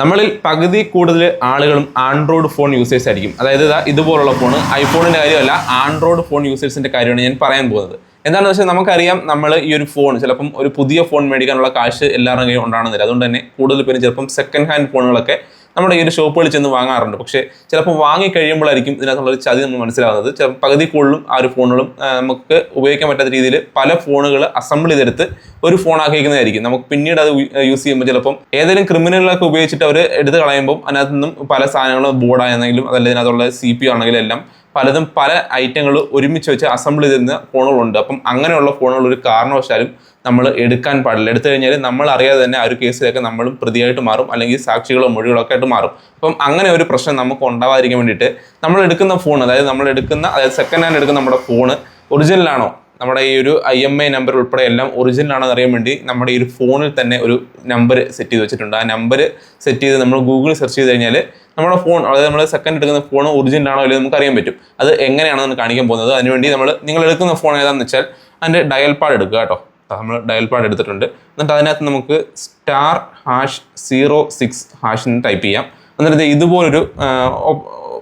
നമ്മളിൽ പകുതി കൂടുതൽ ആളുകളും ആൻഡ്രോയിഡ് ഫോൺ യൂസേഴ്സ് ആയിരിക്കും. അതായത് ഇതാ ഇതുപോലുള്ള ഫോൺ ഐഫോണിന്റെ കാര്യമല്ല ആൻഡ്രോയിഡ് ഫോൺ യൂസേഴ്സിന്റെ കാര്യമാണ് ഞാൻ പറയാൻ പോകുന്നത്. എന്താണെന്ന് വെച്ചാൽ നമുക്കറിയാം നമ്മൾ ഈ ഒരു ഫോൺ ചിലപ്പം ഒരു പുതിയ ഫോൺ മേടിക്കാനുള്ള കാശ് എല്ലാവരുടെയും കയ്യിൽ അതുകൊണ്ട് തന്നെ കൂടുതൽ പേര് ചിലപ്പം സെക്കൻഡ് ഹാൻഡ് ഫോണുകളൊക്കെ നമ്മുടെ ഈ ഒരു ഷോപ്പുകളിൽ ചെന്ന് വാങ്ങാറുണ്ട്. പക്ഷേ ചിലപ്പോൾ വാങ്ങിക്കഴിയുമ്പോഴായിരിക്കും ഇതിനകത്തുള്ള ഒരു ചതി നമ്മൾ മനസ്സിലാവുന്നത് ചിലപ്പോൾ പകുതി കൂടുതലും ആ ഒരു ഫോണുകളും നമുക്ക് ഉപയോഗിക്കാൻ പറ്റാത്ത രീതിയിൽ പല ഫോണുകൾ അസംബിൾ ചെയ്തെടുത്ത് ഒരു ഫോൺ ആക്കിയിരിക്കുന്നതായിരിക്കും. നമുക്ക് പിന്നീട് അത് യൂസ് ചെയ്യുമ്പോൾ ചിലപ്പം ഏതെങ്കിലും ക്രിമിനലുകളൊക്കെ ഉപയോഗിച്ചിട്ട് അവർ എടുത്ത് കളയുമ്പോൾ അതിനകത്ത് നിന്നും പല സാധനങ്ങളും ബോർഡാണെങ്കിലും അതല്ല ഇതിനകത്തുള്ള സി പി ആണെങ്കിലും എല്ലാം പലതും പല ഐറ്റങ്ങൾ ഒരുമിച്ച് വെച്ച് അസംബിൾ ചെയ്തിരുന്ന ഫോണുകളുണ്ട് അപ്പം അങ്ങനെയുള്ള ഫോണുകൾ ഒരു കാരണവശാലും നമ്മൾ എടുക്കാൻ പാടില്ല. എടുത്തു കഴിഞ്ഞാൽ നമ്മൾ അറിയാതെ തന്നെ ആ ഒരു കേസിലൊക്കെ നമ്മളും പ്രതിയായിട്ട് മാറും. അല്ലെങ്കിൽ സാക്ഷികളോ മൊഴികളോ ഒക്കെ ആയിട്ട് മാറും. അപ്പം അങ്ങനെ ഒരു പ്രശ്നം നമുക്ക് ഉണ്ടാവാതിരിക്കാൻ വേണ്ടിയിട്ട് നമ്മൾ എടുക്കുന്ന ഫോൺ അതായത് നമ്മൾ എടുക്കുന്ന അതായത് സെക്കൻഡ് ഹാൻഡ് എടുക്കുന്ന നമ്മുടെ ഫോൺ ഒറിജിനലാണോ നമ്മുടെ ഈ ഒരു ഐ എം ഐ നമ്പർ ഉൾപ്പെടെ എല്ലാം ഒറിജിനൽ ആണെന്ന് അറിയാൻ വേണ്ടി നമ്മുടെ ഈ ഒരു ഫോണിൽ തന്നെ ഒരു നമ്പർ സെറ്റ് ചെയ്ത് വെച്ചിട്ടുണ്ട്. ആ നമ്പർ സെറ്റ് ചെയ്ത് നമ്മൾ ഗൂഗിൾ സെർച്ച് ചെയ്ത് കഴിഞ്ഞാൽ നമ്മുടെ ഫോൺ അതായത് നമ്മൾ സെക്കൻഡ് എടുക്കുന്ന ഫോൺ ഒറിജിനൽ ആണോ അല്ലെങ്കിൽ നമുക്ക് അറിയാൻ പറ്റും. അത് എങ്ങനെയാണ് എങ്ങനെയാണെന്ന് കാണിക്കാൻ പോകുന്നത്. അതിനുവേണ്ടി നമ്മൾ നിങ്ങൾ എടുക്കുന്ന ഫോൺ ഏതാണെന്ന് വെച്ചാൽ അതിന്റെ ഡയൽ പാഡ് എടുക്കുക കേട്ടോ. നമ്മൾ ഡയൽ പാഡ് എടുത്തിട്ടുണ്ട്. എന്നിട്ട് അതിനകത്ത് നമുക്ക് star hash zero six hash type ചെയ്യാം. എന്നിട്ട് ഇതുപോലൊരു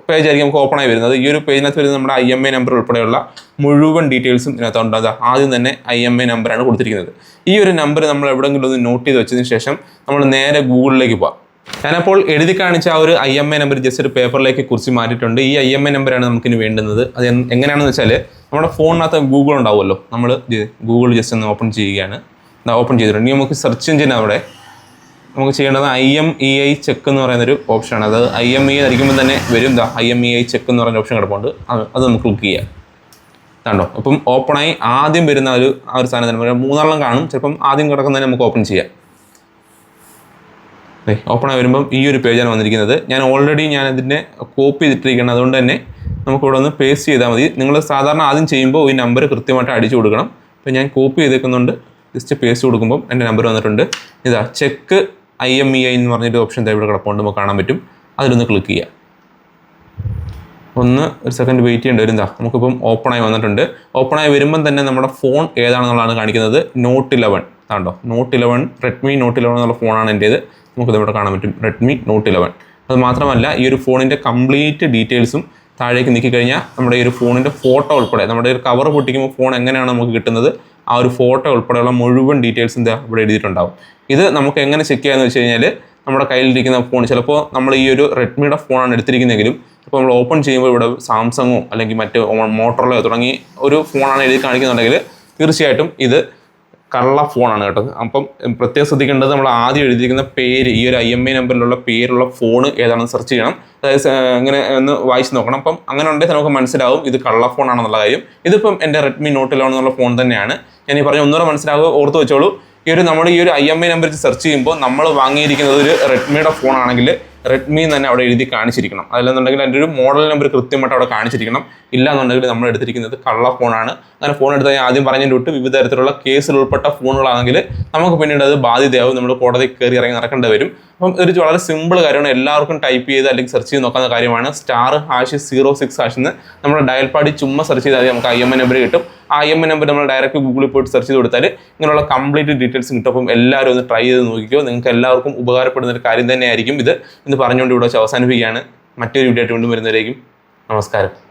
പേജ് ആയിരിക്കും നമുക്ക് ഓപ്പൺ ആയി വരുന്നത്. ഈ ഒരു പേജിനകത്ത് വരുന്നത് നമ്മുടെ ഐ എം എ നമ്പർ ഉൾപ്പെടെയുള്ള മുഴുവൻ ഡീറ്റെയിൽസും ഇതിനകത്ത് അത് ആദ്യം തന്നെ ഐ എം എ നമ്പറാണ് കൊടുത്തിരിക്കുന്നത്. ഈ ഒരു നമ്പർ നമ്മൾ എവിടെയെങ്കിലും ഒന്ന് നോട്ട് ചെയ്ത് വെച്ചതിന് ശേഷം നമ്മൾ നേരെ ഗൂഗിളിലേക്ക് പോകാം ഞാനപ്പോൾ എഴുതി കാണിച്ച ആ ഒരു I M A number just ഒരു പേപ്പറിലേക്ക് കുറിച്ച് മാറ്റിയിട്ടുണ്ട്. ഈ ഐ എം എ നമ്പറാണ് നമുക്കിനി വേണ്ടുന്നത്. അത് എങ്ങനെയാണെന്ന് വെച്ചാൽ നമ്മുടെ ഫോണിനകത്ത് ഗൂഗിൾ ഉണ്ടാവുമല്ലോ. നമ്മൾ ഗൂഗിൾ ജസ്റ്റ് ഒന്ന് ഓപ്പൺ ചെയ്യുകയാണ്. ഓപ്പൺ ചെയ്തിട്ടുണ്ട്. ഇനി നമുക്ക് സെർച്ച് എഞ്ചിൻ അവിടെ നമുക്ക് ചെയ്യേണ്ടത് I M E I check എന്ന് പറയുന്നൊരു ഓപ്ഷനാണ് അത് ഐ എം ഇ അടിക്കുമ്പോൾ തന്നെ വരും. ദാ I M E I check എന്ന് പറയുന്ന ഓപ്ഷൻ കിടപ്പുണ്ട്. അത് നമുക്ക് ക്ലിക്ക് ചെയ്യാം. കണ്ടോ? അപ്പം ഓപ്പണായി ആദ്യം വരുന്ന ഒരു ആ ഒരു സാധനം തന്നെ. മൂന്നാളം കാണും. ചിലപ്പം ആദ്യം കിടക്കുന്നതിന് നമുക്ക് ഓപ്പൺ ചെയ്യാം. ഓപ്പൺ ആയി വരുമ്പം ഈ ഒരു പേജാണ് വന്നിരിക്കുന്നത്. ഞാൻ ഓൾറെഡി ഞാൻ ഇതിനെ കോപ്പി ചെയ്തിട്ടിരിക്കുന്നത് അതുകൊണ്ട് തന്നെ നമുക്ക് ഇവിടെ ഒന്ന് പേസ്റ്റ് ചെയ്താൽ മതി. നിങ്ങൾ സാധാരണ ആദ്യം ചെയ്യുമ്പോൾ ഈ നമ്പർ കൃത്യമായിട്ട് അടിച്ചു കൊടുക്കണം. അപ്പോൾ ഞാൻ കോപ്പി ചെയ്തേക്കുന്നുണ്ട്. ജസ്റ്റ് പേസ്റ്റ് കൊടുക്കുമ്പോൾ എന്റെ നമ്പർ വന്നിട്ടുണ്ട്. ഇതാ check I M E I എന്ന് പറഞ്ഞൊരു ഓപ്ഷൻ ഇവിടെ കിടപ്പുണ്ട്. നമുക്ക് കാണാൻ പറ്റും. അതിലൊന്ന് ക്ലിക്ക് ചെയ്യാം. ഒന്ന് ഒരു സെക്കൻഡ് വെയിറ്റ് ചെയ്യേണ്ടി വരും. എന്താ നമുക്കിപ്പം ആയി വന്നിട്ടുണ്ട്. ഓപ്പൺ ആയി വരുമ്പം തന്നെ നമ്മുടെ ഫോൺ ഏതാണെന്നുള്ളതാണ് കാണിക്കുന്നത്. നോട്ട് ഇലവൻ കണ്ടോ? Note eleven Redmi note eleven എന്നുള്ള ഫോണാണ് എന്റേത് നമുക്ക് ഇതിവിടെ കാണാൻ പറ്റും. റെഡ്മി നോട്ട് ഇലവൻ അത് മാത്രമല്ല ഈ ഒരു ഫോണിന്റെ കംപ്ലീറ്റ് ഡീറ്റെയിൽസും താഴേക്ക് നീക്കി കഴിഞ്ഞാൽ നമ്മുടെ ഈ ഒരു ഫോണിന്റെ ഫോട്ടോ ഉൾപ്പെടെ നമ്മുടെ ഒരു കവർ പൊട്ടിക്കുമ്പോൾ ഫോൺ എങ്ങനെയാണ് നമുക്ക് കിട്ടുന്നത്? ആ ഒരു ഫോട്ടോ ഉൾപ്പെടെയുള്ള മുഴുവൻ ഡീറ്റെയിൽസ് ഇവിടെ എഴുതിയിട്ടുണ്ടാവും. ഇത് നമുക്ക് എങ്ങനെ ചെക്ക് ചെയ്യാമെന്ന് വെച്ച് കഴിഞ്ഞാൽ നമ്മുടെ കയ്യിലിരിക്കുന്ന ഫോൺ ചിലപ്പോൾ നമ്മൾ ഈ ഒരു റെഡ്മിയുടെ ഫോണാണ് എടുത്തിരിക്കുന്നതെങ്കിലും ഇപ്പോൾ നമ്മൾ ഓപ്പൺ ചെയ്യുമ്പോൾ ഇവിടെ സാംസങ്ങോ അല്ലെങ്കിൽ മറ്റ് മോട്ടോറോളയോ തുടങ്ങി ഒരു ഫോണാണ് എഴുതി കാണിക്കുന്നുണ്ടെങ്കിൽ തീർച്ചയായിട്ടും ഇത് കള്ള ഫോണാണ് കേട്ടോ. അപ്പം പ്രത്യേകം ശ്രദ്ധിക്കേണ്ടത് നമ്മൾ ആദ്യം എഴുതിയിരിക്കുന്ന പേര് ഈ ഒരു ഐ എം ഐ നമ്പറിലുള്ള പേരുള്ള ഫോൺ ഏതാണെന്ന് സെർച്ച് ചെയ്യണം. അതായത് ഇങ്ങനെ ഒന്ന് വായിച്ച് നോക്കണം. അപ്പം അങ്ങനെ ഉണ്ടെങ്കിൽ നമുക്ക് മനസ്സിലാവും ഇത് കള്ള ഫോണാണെന്നുള്ള കാര്യം. ഇതിപ്പം എന്റെ റെഡ്മി എന്നുള്ള ഫോൺ തന്നെയാണ്. ഞാൻ ഈ പറഞ്ഞ ഒന്നുകൂടെ മനസ്സിലാവുക ഓർത്ത് വെച്ചോളൂ. ഈ ഒരു നമ്മൾ ഈ ഒരു I M I number search ചെയ്യുമ്പോൾ നമ്മൾ വാങ്ങിയിരിക്കുന്നത് ഒരു റെഡ്മിയുടെ ഫോൺ റെഡ്മി തന്നെ അവിടെ എഴുതി കാണിച്ചിരിക്കണം. അതല്ലെന്നുണ്ടെങ്കിൽ അതിന്റെ ഒരു മോഡൽ നമ്പർ കൃത്യമായിട്ട് അവിടെ കാണിച്ചിരിക്കണം. ഇല്ലാന്നുണ്ടെങ്കിൽ നമ്മൾ എടുത്തിരിക്കുന്നത് കള്ള ഫോണാണ് അങ്ങനെ ഫോൺ എടുത്താൽ ഞാൻ ആദ്യം പറഞ്ഞതിന്റെ വിട്ട് വിവിധ തരത്തിലുള്ള കേസിൽ ഉൾപ്പെട്ട ഫോണുകളാണെങ്കിൽ നമുക്ക് പിന്നീട് അത് ബാധ്യതയാവും. നമ്മൾ കോടതി കയറി ഇറങ്ങി നടക്കേണ്ടി വരും. അപ്പം ഒരു വളരെ സിമ്പിൾ കാര്യമാണ്. എല്ലാവർക്കും ടൈപ്പ് ചെയ്ത് അല്ലെങ്കിൽ സെർച്ച് ചെയ്ത് നോക്കാവുന്ന കാര്യമാണ്. Star hash zero six hash നമ്മുടെ ഡയൽ പാടി ചുമ്മാ സെർച്ച് ചെയ്താൽ നമുക്ക് ഐ എം എ നമ്പർ കിട്ടും. ആ എം എ നമ്പർ നമ്മൾ ഡയറക്റ്റ് ഗൂഗിളിൽ പോയിട്ട് സെർച്ച് ചെയ്ത് കൊടുത്താൽ ഇങ്ങനെയുള്ള കംപ്ലീറ്റ് ഡീറ്റെയിൽസ് കിട്ടും. അപ്പം എല്ലാവരും ഒന്ന് ട്രൈ ചെയ്ത് നോക്കിക്കോ. നിങ്ങൾക്ക് എല്ലാവർക്കും ഉപകാരപ്പെടുന്ന ഒരു കാര്യം തന്നെയായിരിക്കും ഇത് എന്ന് പറഞ്ഞുകൊണ്ട് ഇവിടെ വെച്ച് അവസാനിപ്പിക്കുകയാണ്. മറ്റൊരു വീഡിയോ ആയിട്ട് വീണ്ടും വരുന്നവരേക്കും നമസ്കാരം.